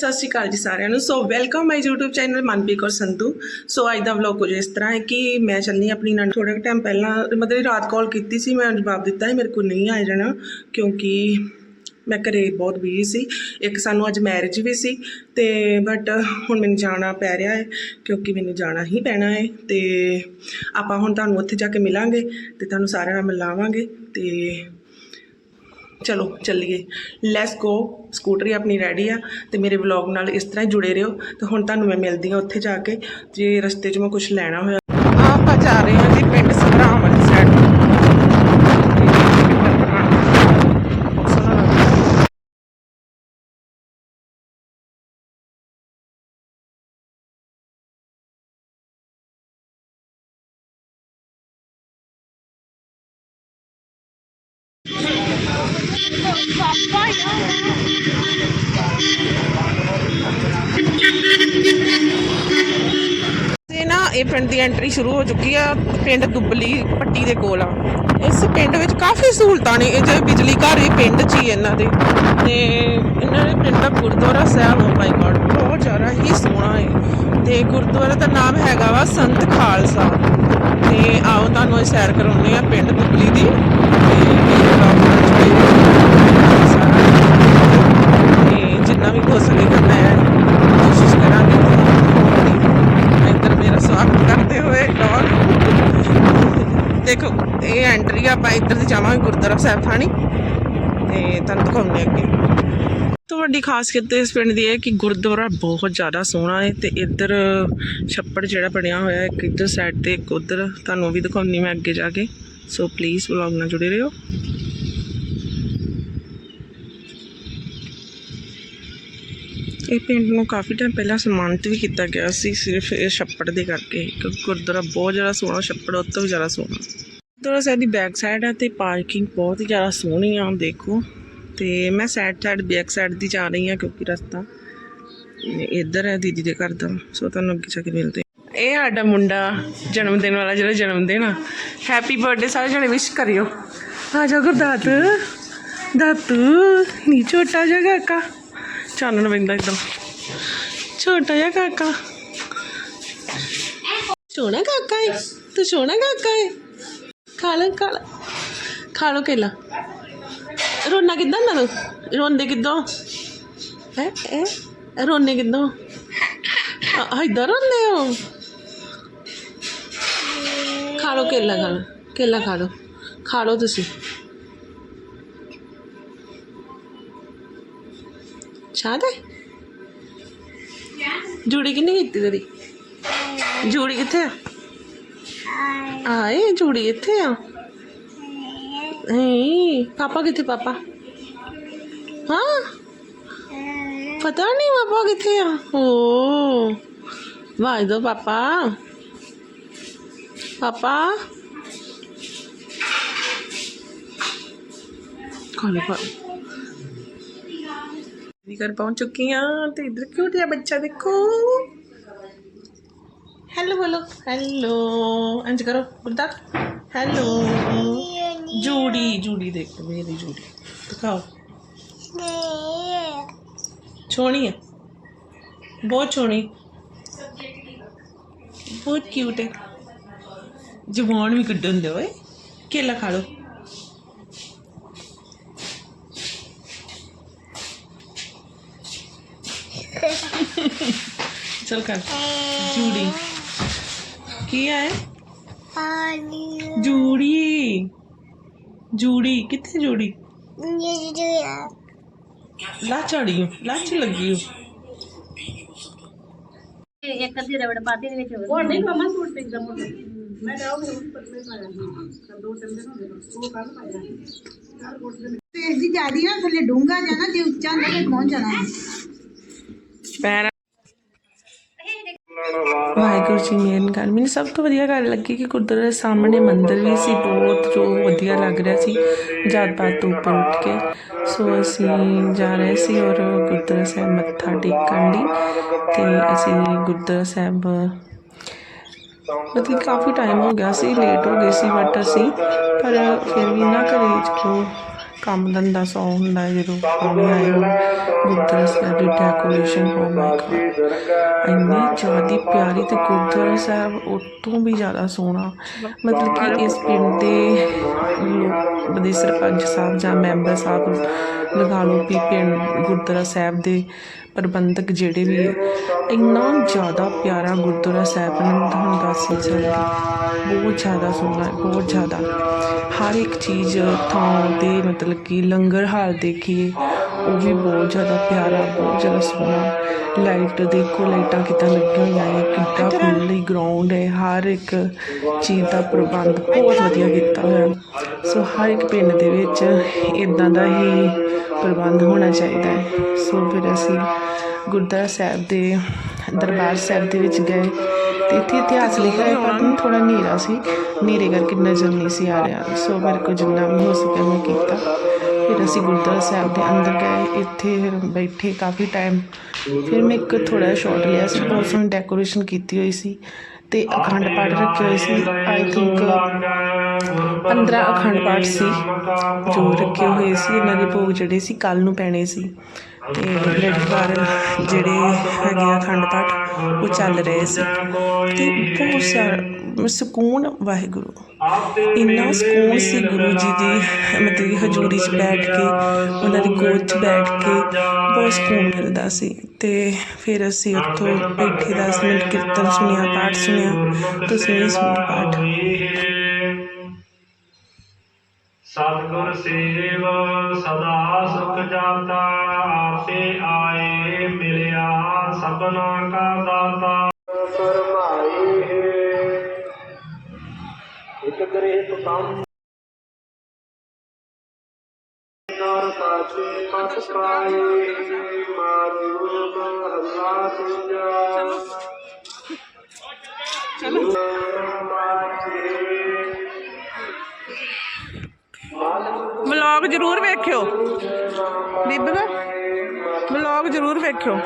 ਸਤਿ ਸ਼੍ਰੀ ਅਕਾਲ ਜੀ ਸਾਰਿਆਂ ਨੂੰ। So welcome my YouTube channel Manpreet Kaur Sandhu. So ਅੱਜ ਦਾ ਵਲੌਗ ਕੁਝ ਇਸ ਤਰ੍ਹਾਂ ਹੈ ਕਿ ਮੈਂ ਚੱਲਣੀ ਆਪਣੀ ਨਾਲ ਥੋੜਾ ਟਾਈਮ ਪਹਿਲਾਂ, ਮਤਲਬ ਰਾਤ ਕਾਲ ਕੀਤੀ ਸੀ, ਮੈਂ ਜਵਾਬ ਦਿੱਤਾ ਹੈ, ਮੇਰੇ ਕੋਲ ਨਹੀਂ ਆ ਜਾਣਾ ਕਿਉਂਕਿ ਮੈਂ ਘਰੇ ਬਹੁਤ ਬਿਜ਼ੀ ਸੀ। ਇੱਕ ਸਾਨੂੰ ਅੱਜ ਮੈਰਿਜ ਵੀ ਸੀ ਤੇ ਬਟ ਹੁਣ ਮੈਨੂੰ ਜਾਣਾ ਪੈ ਰਿਹਾ ਹੈ ਕਿਉਂਕਿ ਮੈਨੂੰ ਜਾਣਾ ਹੀ ਪੈਣਾ ਹੈ ਤੇ ਆਪਾਂ ਹੁਣ ਤੁਹਾਨੂੰ ਉੱਥੇ ਜਾ ਕੇ ਮਿਲਾਂਗੇ ਤੇ ਤੁਹਾਨੂੰ ਸਾਰਿਆਂ ਨਾਲ ਮਿਲਾਵਾਂਗੇ ਤੇ ਚਲੋ, ਚੱਲੀਏ। ਲੈਟਸ ਗੋ ਸਕੂਟਰੀ ਆਪਣੀ ਰੈਡੀ ਆ ਤੇ ਮੇਰੇ ਵਲੌਗ ਨਾਲ ਇਸ ਤਰ੍ਹਾਂ ਹੀ ਜੁੜੇ ਰਹੋ। ਤੇ ਹੁਣ ਤੁਹਾਨੂੰ ਮੈਂ ਮਿਲਦੀ ਹਾਂ ਉੱਥੇ ਜਾ ਕੇ, ਜੇ ਰਸਤੇ 'ਚ ਮੈਂ ਕੁਝ ਲੈਣਾ ਹੋਇਆ। ਆਪਾਂ ਜਾ ਰਹੇ ਹਾਂ ਜੀ ਪਿੰਡ ਸੰਗਰਾਮ ਵਾਲੀ ਸਾਈਡ ਤੇ ਨਾ ਇਹ ਪਿੰਡ ਦੀ ਐਂਟਰੀ ਸ਼ੁਰੂ ਹੋ ਚੁੱਕੀ ਆ, ਪਿੰਡ ਦੁੱਬਲੀ ਪੱਟੀ ਦੇ ਕੋਲ ਆ। ਇਸ ਪਿੰਡ ਵਿੱਚ ਕਾਫੀ ਸਹੂਲਤਾਂ ਨੇ, ਇਹ ਜੇ ਬਿਜਲੀ ਘਰ ਵੀ ਪਿੰਡ 'ਚ ਹੀ ਇਹਨਾਂ ਦੇ। ਤੇ ਇਹਨਾਂ ਦੇ ਪਿੰਡ ਦਾ ਗੁਰਦੁਆਰਾ ਸਾਹਿਬ ਓ ਮਾਈ ਗॉड ਬਹੁਤ ਜ਼ਿਆਦਾ ਹੀ ਸੋਹਣਾ ਹੈ ਤੇ ਗੁਰਦੁਆਰਾ ਦਾ ਨਾਮ ਹੈਗਾ ਵਾ ਸੰਤ ਖਾਲਸਾ। ਤੇ ਆਓ ਤੁਹਾਨੂੰ ਇਹ ਸੈਰ ਕਰਾਉਂਦੇ ਆ ਪਿੰਡ ਦੁੱਬਲੀ ਦੀ ਤੇ ਮੇਰੇ vlog ਨਾਲ ਜੁੜੇ ਰਹੋ। ਸਾਰਾ ਤੇ ਜਿੰਨਾ ਵੀ ਹੋ ਸਕੇ ਕਰਨਾ ਹੈ ਕੋਸ਼ਿਸ਼ ਕਰਾਂਗੇ ਤੇ ਇੱਧਰ ਮੇਰਾ ਸਵਾਗਤ ਕਰਦੇ ਹੋਏ ਡੌਗ ਦੇਖੋ, ਇਹ ਐਂਟਰੀ ਆ, ਆਪਾਂ ਇੱਧਰ ਦੀ ਜਾਵਾਂਗੇ ਗੁਰਦੁਆਰਾ ਸਾਹਿਬ ਥਾਣੀ। ਤੇ ਤੁਹਾਨੂੰ ਦਿਖਾਉਂਦੇ ਅੱਗੇ। ਤੋਂ ਵੱਡੀ ਖਾਸੀਅਤ ਇਸ ਪਿੰਡ ਦੀ ਹੈ ਕਿ ਗੁਰਦੁਆਰਾ ਬਹੁਤ ਜ਼ਿਆਦਾ ਸੋਹਣਾ ਹੈ ਤੇ ਇੱਧਰ ਛੱਪੜ ਜਿਹੜਾ ਬਣਿਆ ਹੋਇਆ ਹੈ, ਇੱਕ ਇੱਧਰ ਸਾਈਡ ਤੇ ਇੱਕ ਉੱਧਰ। ਤੁਹਾਨੂੰ ਵੀ ਦਿਖਾਉਣੀ ਮੈਂ ਅੱਗੇ ਜਾ ਕੇ। ਸੋ ਪਲੀਜ਼ ਵਲੌਗ ਨਾਲ ਜੁੜੇ ਰਹੋ। ਇਹ ਪਿੰਡ ਨੂੰ ਕਾਫੀ ਟਾਈਮ ਪਹਿਲਾਂ ਸਨਮਾਨਿਤ ਵੀ ਕੀਤਾ ਗਿਆ ਸੀ, ਸਿਰਫ ਇਹ ਛੱਪੜ ਦੇ ਕਰਕੇ ਕਿਉਂਕਿ ਗੁਰਦੁਆਰਾ ਬਹੁਤ ਜ਼ਿਆਦਾ ਸੋਹਣਾ, ਛੱਪੜ ਉਹ ਤੋਂ ਵੀ ਜ਼ਿਆਦਾ ਸੋਹਣਾ। ਗੁਰਦੁਆਰਾ ਸਾਹਿਬ ਦੀ ਬੈਕ ਸਾਈਡ ਹੈ ਤੇ ਪਾਰਕਿੰਗ ਬਹੁਤ ਜ਼ਿਆਦਾ ਸੋਹਣੀ ਆ, ਦੇਖੋ। ਤੇ ਮੈਂ ਸਾਈਡ ਸਾਈਡ ਬੈਕ ਸਾਈਡ ਦੀ ਜਾ ਰਹੀ ਹਾਂ ਕਿਉਂਕਿ ਰਸਤਾ। ਇੱਧਰ ਹੈ ਦੀਦੀ ਦੇ ਘਰ ਦਾ, ਸੋ ਤੁਹਾਨੂੰ ਅੱਗੇ ਜਾ ਕੇ ਮਿਲਦੇ ਇਹ ਸਾਡਾ ਮੁੰਡਾ ਜਨਮ ਦਿਨ ਵਾਲਾ, ਜਿਹੜਾ ਜਨਮ ਦਿਨ ਆ। ਹੈਪੀ ਬਰਥਡੇ ਸਾਰੇ ਜਣੇ ਵਿਸ਼ ਕਰਿਓ। ਆ ਜਾ ਗੁਰਦਾਤ। ਦਾਤੂ, ਨੀ ਛੋਟਾ ਜਿਹਾ ਕਾਕਾ। ਚਾਨਣ ਪੈਂਦਾ ਇੱਕਦਮ ਛੋਟਾ ਜਿਹਾ ਕਾਕਾ। ਸੋਹਣਾ ਕਾਕਾ ਹੈ ਤੂੰ ਸੋਹਣਾ ਕਾਕਾ ਹੈ ਖਾ ਲੈ ਖਾ ਲੈ। ਖਾ ਲੋ ਕੇਲਾ। ਰੋਣਾ ਕਿੱਦਾਂ ਨਾ ਤੂੰ? ਰੋਂਦੇ ਕਿੱਦਾਂ? ਹੈ ਹੈ? ਰੋਣੇ ਕਿੱਦਾਂ? ਆ ਰੋਂਦੇ ਹੋ? ਖਾ ਲੋ ਕੇਲਾ, ਖਾ ਲੋ ਕੇਲਾ ਖਾ ਲੋ ਖਾ ਲੋ ਤੁਸੀਂ। ਸ਼ਾਦ ਹੈ ਜੂੜੀ ਕਿੰਨੀ ਕੀਤੀ ਤੇਰੀ? ਜੂੜੀ ਕਿੱਥੇ ਆ? ਆਏ, ਜੂੜੀ ਇੱਥੇ ਆ। ਨਹੀਂ ਪਾਪਾ ਕਿੱਥੇ ਪਾਪਾ? ਹਾਂ? ਪਤਾ ਨਹੀਂ ਪਾਪਾ ਕਿੱਥੇ ਆ। ਓ ਵਾਹ ਦੋ ਪਾਪਾ। ਪਾਪਾ। ਕੋਲੇ ਪਾ ਵੀ ਘਰ ਪਹੁੰਚ ਚੁੱਕੀ ਆ ਤੇ ਇਧਰ ਕਿਉਂ ਜਿਹਾ ਬੱਚਾ ਦੇਖੋ ਹੈਲੋ ਬੋਲੋ ਹੈਲੋ ਇੰਜ ਕਰੋ ਗੁਰਦਾਤ ਹੈਲੋ ਜੂੜੀ ਜੂੜੀ ਦੇਖੋ ਮੇਰੀ ਜੂੜੀ ਦਿਖਾਓ ਸੋਹਣੀ ਹੈ ਬਹੁਤ ਸੋਹਣੀ ਬਹੁਤ ਕਿਊਟ ਹੈ ਜਵਾਨ ਵੀ ਕੱਢਣ ਦੇ ਓਏ ਕੇਲਾ ਖਾ ਲਓ ਚਲ ਕਰ ਜੂੜੀ ਕੀ ਹੈ ਜੂੜੀ ਜੂੜੀ ਕਿੱਥੇ ਜੂੜੀ ਲਾਚੜੀ ਲਾਚ ਲੱਗੀ ਹੋ ਇੱਕ ਅੱਧੀ ਰਬੜ ਪਾਤੀ ਦੇ ਵਿੱਚ ਹੋਰ ਨਹੀਂ ਮਮਾ ਸੂਟ ਤੇ ਇੱਕਦਮ ਮੈਂ ਤਾਂ ਉਹ ਉੱਪਰ ਮੈਂ ਪਾਇਆ ਹਾਂ ਦੋ ਤਿੰਨ ਦਿਨ ਹੋ ਗਏ ਉਹ ਕੱਲ ਪਾਇਆ ਤੇ ਇਸ ਦੀ ਜਿਆਦੀ ਨਾ ਥੱਲੇ ਡੂੰਗਾ ਜਾਣਾ ਜੇ ਉੱਚਾ ਹੁੰਦਾ ਤੇ ਪਹੁੰਚ ਜਾਣਾ ਪੈਰ ਵਾਹਿਗੁਰੂ ਜੀ ਮੇਨ ਗੱਲ। ਮੈਨੂੰ ਸਭ ਤੋਂ ਵਧੀਆ ਗੱਲ ਲੱਗੀ ਕਿ ਗੁਰਦੁਆਰੇ ਦੇ ਸਾਹਮਣੇ ਮੰਦਿਰ ਵੀ ਸੀ, ਬਹੁਤ ਜੋ ਵਧੀਆ ਲੱਗ ਰਿਹਾ ਸੀ, ਜਦ ਬਾਤ ਤੋਂ ਉੱਪਰ ਉੱਠ ਕੇ। ਸੋ ਅਸੀਂ ਜਾ ਰਹੇ ਸੀ ਔਰ ਗੁਰਦੁਆਰਾ ਸਾਹਿਬ ਮੱਥਾ ਟੇਕਣ ਲਈ ਤੇ ਅਸੀਂ ਗੁਰਦੁਆਰਾ ਸਾਹਿਬ, ਮਤਲਬ ਕਾਫੀ ਟਾਈਮ ਹੋ ਗਿਆ ਸੀ ਲੇਟ ਹੋ ਗਏ ਸੀ ਬਟ ਅਸੀਂ ਪਰ ਫਿਰ ਵੀ ਨਾ ਘਰੇ ਚਲੋ ਕੰਮ ਧੰਦਾ ਸੌ ਹੁੰਦਾ ਹੈ, ਜਦੋਂ ਪਾਣੀ ਆਏ ਗੁਰਦੁਆਰਾ ਸਾਹਿਬ ਦੀ ਡੈਕੋਰੇਸ਼ਨ ਹੋ ਮਾਈ ਗॉड ਇੰਨੀ ਜ਼ਿਆਦਾ ਪਿਆਰੀ ਤੇ ਗੁਰਦੁਆਰਾ ਸਾਹਿਬ ਉਹ ਵੀ ਜ਼ਿਆਦਾ ਸੋਹਣਾ। ਮਤਲਬ ਕਿ ਇਸ ਪਿੰਡ ਦੇ ਲੋਕ ਸਰਪੰਚ ਸਾਹਿਬ ਜਾਂ ਮੈਂਬਰ ਸਾਹਿਬ ਲਗਾ ਲਓ ਵੀ ਪਿੰਡ ਗੁਰਦੁਆਰਾ ਸਾਹਿਬ ਦੇ ਪ੍ਰਬੰਧਕ ਜਿਹੜੇ ਵੀ ਹੈ, ਇੰਨਾ ਜ਼ਿਆਦਾ ਪਿਆਰਾ ਗੁਰਦੁਆਰਾ ਸਾਹਿਬ ਨੇ ਮੈਂ ਤੁਹਾਨੂੰ ਦੱਸ ਨਹੀਂ ਬਹੁਤ ਜ਼ਿਆਦਾ ਸੋਹਣਾ ਬਹੁਤ ਜ਼ਿਆਦਾ। ਹਰ ਇੱਕ ਚੀਜ਼ ਥਾਂ ਤੇ ਮਤਲਬ ਕਿ ਲੰਗਰ ਹਾਲ ਦੇਖੀਏ ਉਹ ਵੀ ਬਹੁਤ ਜ਼ਿਆਦਾ ਪਿਆਰਾ ਬਹੁਤ ਜ਼ਿਆਦਾ ਸੋਹਣਾ। ਲਾਈਟ ਦੇਖੋ ਲਾਈਟਾਂ ਕਿੱਦਾਂ ਲੱਗੀਆਂ ਹੋਈਆਂ ਹੈ ਕਿੱਦਾਂ ਖੁੱਲ੍ਹੀ ਗਰਾਊਂਡ ਹੈ ਹਰ ਇੱਕ ਚੀਜ਼ ਦਾ ਪ੍ਰਬੰਧ ਬਹੁਤ ਵਧੀਆ ਕੀਤਾ ਹੋਇਆ। ਸੋ ਹਰ ਇੱਕ ਪਿੰਡ ਦੇ ਵਿੱਚ ਇਦਾਂ ਦਾ ਹੀ ਪ੍ਰਬੰਧ ਹੋਣਾ ਚਾਹੀਦਾ ਹੈ। ਸੋ ਫਿਰ ਅਸੀਂ ਗੁਰਦੁਆਰਾ ਸਾਹਿਬ ਦੇ ਦਰਬਾਰ ਸਾਹਿਬ ਦੇ ਵਿੱਚ ਗਏ ਤੇ ਇੱਥੇ ਇਤਿਹਾਸ ਲਿਖਿਆ ਹੈ। ਪਰ ਥੋੜਾ ਹਨੇਰਾ ਸੀ, ਹਨੇਰੇ ਕਰਕੇ ਨਜ਼ਰ ਨਹੀਂ ਸੀ ਆ ਰਿਹਾ। ਸੋ ਮੇਰੇ ਕੋਲ ਜਿੰਨਾ ਵੀ ਹੋ ਸਕਿਆ ਮੈਂ ਕੀਤਾ। ਫਿਰ ਅਸੀਂ ਗੁਰਦੁਆਰਾ ਸਾਹਿਬ ਦੇ ਅੰਦਰ ਗਏ। ਇੱਥੇ ਫਿਰ ਬੈਠੇ ਕਾਫੀ ਟਾਈਮ ਫਿਰ ਮੈਂ ਇੱਕ ਥੋੜਾ ਸ਼ਾਟ ਲਿਆ ਸੀ। ਬਹੁਤ ਸੋਹਣੀ ਡੈਕੋਰੇਸ਼ਨ ਕੀਤੀ ਹੋਈ ਸੀ। ਤੇ ਅਖੰਡ ਪਾਠ ਰੱਖੇ ਹੋਏ ਸੀ। ਆਈ ਥਿੰਕ 15 ਅਖੰਡ ਪਾਠ ਸੀ ਜੋ ਰੱਖੇ ਹੋਏ ਸੀ। ਇਹਨਾਂ ਦੇ ਭੋਗ ਜਿਹੜੇ ਸੀ ਕੱਲ ਨੂੰ ਪੈਣੇ ਸੀ। ਤੇ ਲੜਕੀਵਾਰ ਜਿਹੜੇ ਹੈਗੇ ਆ ਅਖੰਡ ਪਾਠ, ਉਹ ਚੱਲ ਰਹੇ ਸੀ। ਤੇ ਬਹੁਤ ਸਾਰਾ ਸਕੂਨ ਵਾਹਿਗੁਰੂ। ਇੰਨਾ ਸਕੂਨ ਸੀ ਗੁਰੂ ਜੀ ਦੀ। ਮਤਲਬ ਕਿ ਹਜ਼ੂਰੀ 'ਚ ਬੈਠ ਕੇ ਉਹਨਾਂ ਦੀ ਗੋਦ 'ਚ ਬੈਠ ਕੇ ਬਹੁਤ ਸਕੂਨ ਮਿਲਦਾ ਸੀ। ਤੇ ਫਿਰ ਅਸੀਂ ਉੱਥੋਂ ਬੈਠੇ 10 ਮਿੰਟ ਕੀਰਤਨ ਸੁਣਿਆ ਪਾਠ ਸੁਣਿਆ। ਤੁਸੀਂ ਸੁਣੋ ਪਾਠ। ਸਤਿਗੁਰ ਸੇਵ ਸਦਾ ਸੁਖ ਜਾਤਾ ਆਪੇ ਆਏ ਮਿਲਿਆ ਸਭਨਾ ਕਾ ਇਕ ਗ੍ਰਹਿ ਕੰਮ। ਨਰ ਸਾਚੇ ਪਤ ਪਾਏ ਮਾਰੂ ਹੱਲਾ ਤੁਜਾ ਚਲੋ। ਵਲੌਗ ਜ਼ਰੂਰ ਵੇਖਿਓ। ਬੀਬੀ ਵਲੌਗ ਜ਼ਰੂਰ ਵੇਖਿਓ।